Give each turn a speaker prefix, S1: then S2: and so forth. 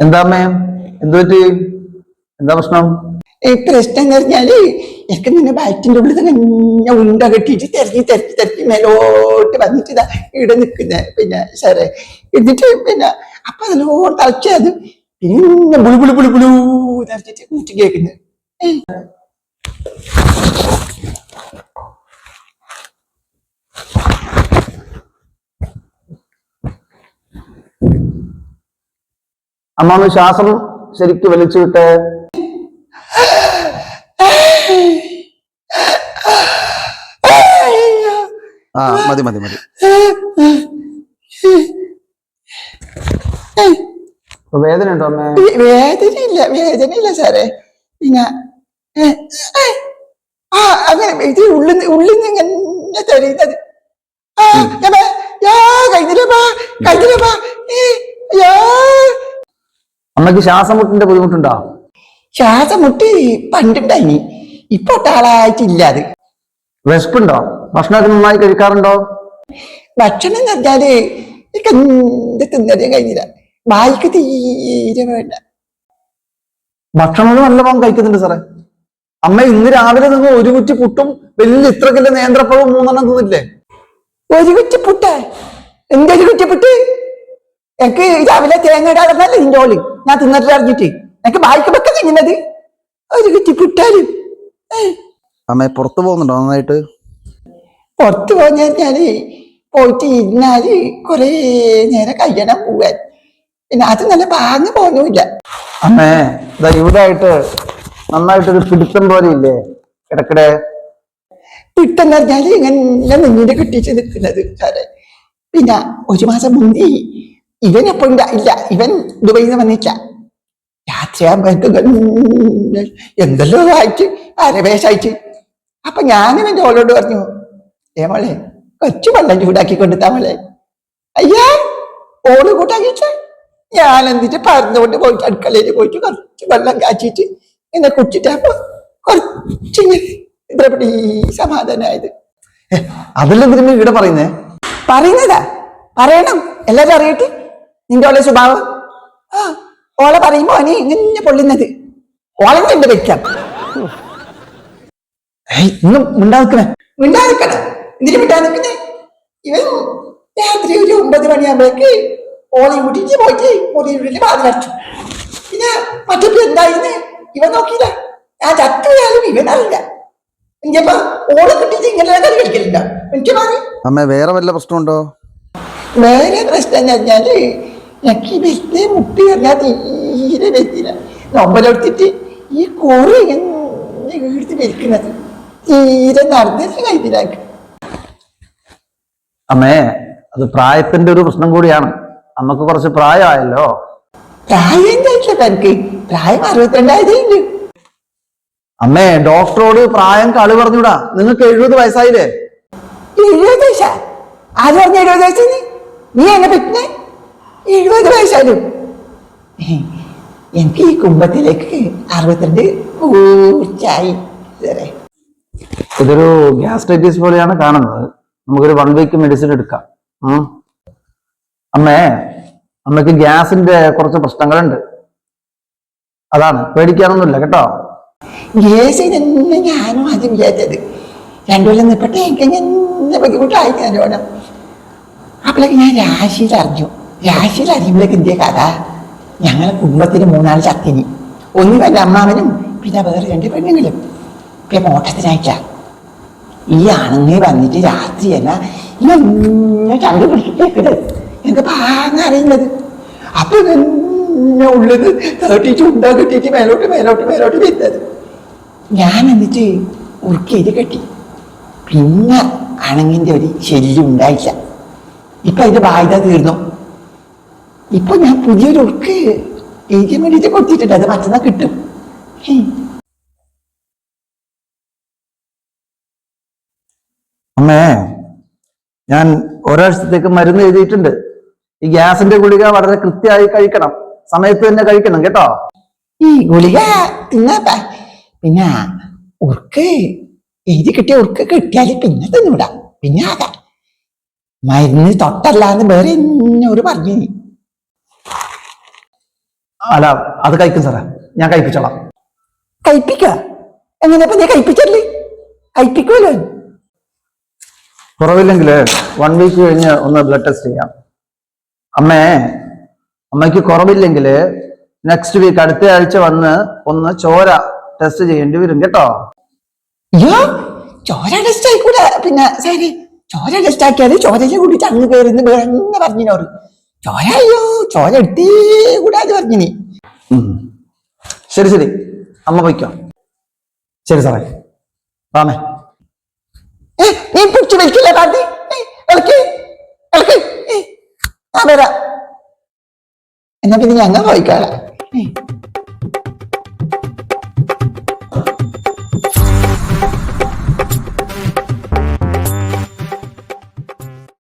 S1: എന്താ അമ്മേ? എന്തു പറ്റി? എന്താ പ്രശ്നം?
S2: ഈ പ്രശ്നം എന്ന് പറഞ്ഞാൽ എനിക്ക് നിന്നെ ബാറ്റിന്റെ ഉള്ളിൽ തന്നെ ഉണ്ട കെട്ടിയിട്ട് തിരക്കി തിരക്കി തിരക്കി മേലോട്ട് വന്നിട്ട് ഇവിടെ നിൽക്കുന്ന പിന്നെ സാറേ എന്നിട്ട് പിന്നെ അപ്പൊ അതിലോ തളച്ചത് പിന്നെ ബുളു ബുളു ബുളു ബുളു നിറച്ചിട്ട് കൂട്ടി കേൾക്കുന്നത്
S1: അമ്മ ഒന്ന് ശ്വാസം ശരിക്ക് വലിച്ചു വിട്ടേ? ആ മതി മതി മതി. വേദന ഉണ്ടോ അമ്മേ?
S2: വേദനയില്ല വേദനയില്ല സാറേ. പിന്നെ ആ അങ്ങനെ ഇത് ഉള്ളിൽ ഉള്ളിൽ നിന്ന് ഇങ്ങനെ തെളിയുന്നത് ആ ഞാൻ വാ, യാ കഴിഞ്ഞില്ലപ്പാ കഴിഞ്ഞില്ലപ്പാ ഏ, യാ
S1: അമ്മയ്ക്ക് ശ്വാസം മുട്ടിന്റെ ബുദ്ധിമുട്ടുണ്ടോ?
S2: ശ്വാസം മുട്ടി പണ്ടുണ്ടായി ഇപ്പൊ ഒട്ടാളായിട്ടില്ല അത്
S1: വിശപ്പുണ്ടോ? ഭക്ഷണമൊക്കെ നന്നായി കഴിക്കാറുണ്ടോ?
S2: ഭക്ഷണം കഴിഞ്ഞാൽ എന്ത് തിന്നതേ കഴിഞ്ഞില്ല. വായിക്ക് തീരെ വേണ്ട.
S1: ഭക്ഷണം നല്ല പാകം കഴിക്കുന്നുണ്ട് സാറേ. അമ്മ ഇന്ന് രാവിലെ നിങ്ങൾ ഒരു കുറ്റി പുട്ടും വലിയ ഇത്രക്കില്ല നേന്ത്രപ്പഴവും മൂന്നെണ്ണം തിന്നില്ലേ?
S2: ഒരു കുറ്റി പുട്ട്? എന്തൊരു കുറ്റി പുട്ട്? എനിക്ക് രാവിലെ തേങ്ങ ഇടാതെന്നല്ലേ നിന്റെ ഓളി ഞാൻ തിന്നിട്ട് അറിഞ്ഞിട്ട്. എനിക്ക് വായിക്ക് വെക്ക കഴിഞ്ഞത് ഒരു കുറ്റി പുട്ടാലും.
S1: അമ്മ പുറത്തു പോകുന്നുണ്ടോ നന്നായിട്ട്?
S2: പുറത്തു പോഞ്ഞു കഴിഞ്ഞാൽ പോയിട്ട് ഇരുന്നാൽ കൊറേ നേരം കഴിയണം പോവാൻ. പിന്നെ അത് നല്ല പാങ്ങ് പോകുന്നില്ല
S1: അമ്മേ ഇതാ ഇവിടെ ആയിട്ട് നന്നായിട്ടൊരു പിടുത്തം പോലെ ഇല്ലേ? ഇടക്കിടെ.
S2: പിട്ടെന്ന് പറഞ്ഞാൽ ഇങ്ങനെ നിന്നിട്ട് കിട്ടിച്ച് നിൽക്കുന്നത് സാറേ. പിന്നെ ഒരു മാസം മുന്നേ ഇവൻ എപ്പോ ഇല്ല ഇവൻ ദുബൈയിൽ നിന്ന് വന്നില്ല. രാത്രിയാകുമ്പോഴേക്ക് ഇങ്ങനെ എന്തെല്ലോ ആയിട്ട് അരവേശായിട്ട്. അപ്പൊ ഞാനിവന്റെ ഓളോട് പറഞ്ഞു ഏ മോളെ കൊച്ചു വെള്ളം ചൂടാക്കി കൊടുത്താ മോളെ. അയ്യാ ഓൾ കൂട്ടാക്കിച്ച. ഞാൻ എന്നിട്ട് പറന്നുകൊണ്ട് പോയിട്ട് അടുക്കളയിൽ പോയിട്ട് കുറച്ച് വെള്ളം കാച്ചിട്ട് എന്നെ കുടിച്ചിട്ടപ്പോ കുറച്ചിങ്ങനെ ഇതേപടി സമാധാനമായത്
S1: അതല്ലേ ഇവിടെ പറയുന്നേ?
S2: പറയുന്നതാ. പറയണം. എല്ലാരും അറിയട്ടെ? നിന്റെ ഓളെ സ്വഭാവം? ഓളെ പറയുമ്പോ അനി ഇങ്ങനെ പൊള്ളുന്നത്. ഓളെ എന്റെ വെക്കാം
S1: ഇന്നും മിണ്ടാക്കണേ
S2: മിണ്ടാക്കണേ നിൽക്കണം? എന്തിനു മിണ്ടാ നിൽക്കുന്നേ ഇവൻ രാത്രി ഒരു ഒമ്പത് മണിയാകുമ്പോഴേക്ക് ഓളെ കൂട്ടിട്ട് പോയിട്ട് മുറിയുടെ വാതിലടച്ചു പിന്നെ മറ്റപ്പോ എന്തായിരുന്നു ഇവൻ നോക്കിയില്ല. ഞാൻ ചത്തുപോയാലും ഇവനല്ല അറിയില്ല എനിക്കപ്പോ ഓളെ ഇങ്ങനെ കളി കളിക്കലുണ്ടോ? എനിക്ക് പറഞ്ഞു
S1: അമ്മ വേറെ വല്ല പ്രശ്നമുണ്ടോ?
S2: വേറെ പ്രശ്നം എന്ന് പറഞ്ഞാൽ വലിയ മുട്ടി പറഞ്ഞാൽ തീരെ വെച്ചില്ല നൊമ്പലെടുത്തിട്ട് ഈ കോറി ഇങ്ങനെ എടുത്ത് വലിക്കുന്നത് തീരെ നടന്നിട്ട് കഴിഞ്ഞില്ല
S1: അമ്മേ അത് പ്രായത്തിന്റെ ഒരു പ്രശ്നം കൂടിയാണ്. നമുക്ക് കുറച്ച് പ്രായമായല്ലോ.
S2: പ്രായം എനിക്ക് പ്രായം അറുപത്തിരണ്ടായതേ ഇല്ല
S1: അമ്മേ ഡോക്ടറോട് പ്രായം കളി പറഞ്ഞൂടാ. നിങ്ങൾക്ക് എഴുപത് വയസ്സായില്ലേ?
S2: എഴുപത് വയസ്സാ? ആര് പറഞ്ഞ എഴുപത് വയസ്സിന് നീ? എന്നെ പറ്റുന്നേ എഴുപത് വയസ്സായാലും എനിക്ക് ഈ കുംഭത്തിലേക്ക് അറുപത്തിരണ്ട് പൂച്ചായി.
S1: ഇതൊരു. ഗ്യാസ്ട്രൈറ്റിസ് പോലെയാണ് കാണുന്നത്. നമുക്കൊരു വൺ വീക്ക് മെഡിസിൻ എടുക്കാം. അമ്മേ അമ്മയ്ക്ക് ഗ്യാസിന്റെ കുറച്ച് പ്രശ്നങ്ങളുണ്ട്. അതാണ്. പേടിക്കാനൊന്നുമില്ല കേട്ടോ?
S2: ഗ്യാസ് തന്നെ ഞാനും ആദ്യം വിചാരിച്ചത്. രണ്ടു കൊല്ലം നിൽപ്പട്ടെ എനിക്ക് എന്നെ ബുദ്ധിമുട്ടായി നല്ലോണം അപ്പോഴേക്ക് ഞാൻ രാശിയിൽ അറിഞ്ഞു. രാശിയിൽ അറിയുമ്പോഴേക്ക് എന്തിയ കഥ? ഞങ്ങളെ കുടുംബത്തിന് മൂന്നാൽ ചക്കിനി ഒന്ന് എന്റെ അമ്മാവനും പിന്നെ വേറെ രണ്ട് പെണ്ണുങ്ങളും. പിന്നെ മോട്ടത്തിനായിട്ട. ഈ ആണുങ്ങൾ വന്നിട്ട് രാത്രി എന്നാ ഇങ്ങനെ ചങ്ക് പിടിക്കുന്നത് എനിക്ക് പാങ്ങ അറിയുന്നത്. അപ്പൊ ഇങ്ങനെ ഉള്ളത് തേട്ടി ഉണ്ടാ കിട്ടിയിട്ട് മേലോട്ട് മേലോട്ട് മേലോട്ട് വരുന്നത്. ഞാൻ എന്നിട്ട് ഉറുക്കിയത് കെട്ടി. പിന്നെ അണങ്ങിന്റെ ഒരു ശല്യം ഉണ്ടായില്ല. ഇപ്പൊ അതിന്റെ ബാധ്യത തീർന്നു. ഇപ്പൊ ഞാൻ പുതിയൊരു ഉറുക്ക് എഴുതി വേണ്ടിയിട്ട് കൊടുത്തിട്ടുണ്ട്. അത് മറ്റന്നാ കിട്ടും.
S1: അമ്മേ ഞാൻ ഒരാഴ്ചത്തേക്ക് മരുന്ന് എഴുതിയിട്ടുണ്ട്. ഈ ഗ്യാസിന്റെ ഗുളിക വളരെ കൃത്യമായി കഴിക്കണം. സമയത്ത് തന്നെ കഴിക്കണം കേട്ടോ?
S2: ഈ ഗുളിക തിന്നാപ്പ പിന്നെ ഉറുക്ക് എഴുതി കിട്ടിയ ഉറുക്ക് കിട്ടിയാൽ പിന്നെ തിന്നൂടാ. പിന്നെ ആകാം മരുന്ന് തൊട്ടല്ലാന്ന് വേറെ എന്നോട് പറഞ്ഞു.
S1: അല്ല അത് കഴിക്കും സാറേ. ഞാൻ കഴിപ്പിച്ചോളാം.
S2: കഴിപ്പിക്ക? എങ്ങനെയപ്പോ നീ കഴിപ്പിച്ചല്ലേ കഴിപ്പിക്കുമല്ലോ
S1: കുറവില്ലെങ്കിൽ വൺ വീക്ക് കഴിഞ്ഞ് ഒന്ന് ബ്ലഡ് ടെസ്റ്റ് ചെയ്യാം. അമ്മേ അമ്മയ്ക്ക് കുറവില്ലെങ്കിൽ നെക്സ്റ്റ് വീക്ക് അടുത്ത ആഴ്ച വന്ന് ഒന്ന് ചോര ടെസ്റ്റ് ചെയ്യേണ്ടി വരും കേട്ടോ.
S2: അയ്യോ ചോര ടെസ്റ്റ് ആയിക്കൂടെ? പിന്നെ സാരി ചോര ടെസ്റ്റ് ആക്കിയാൽ ചോരയെ കൂടി അങ്ങ് കയറുന്ന പറഞ്ഞിനോറ്? ചോര അയ്യോ ചോര എടുത്തേ കൂടാതെ പറഞ്ഞിനി.
S1: ശരി ശരി. അമ്മ പൊയ്ക്കോ. ശരി സാറേ.
S2: ഏ, നീ പിടിച്ചു വലിക്കില്ല കാട്ടി ഞാൻ വരാം. എന്നാ പിന്നെ ഞങ്ങൾ പോയിക്കാളാം.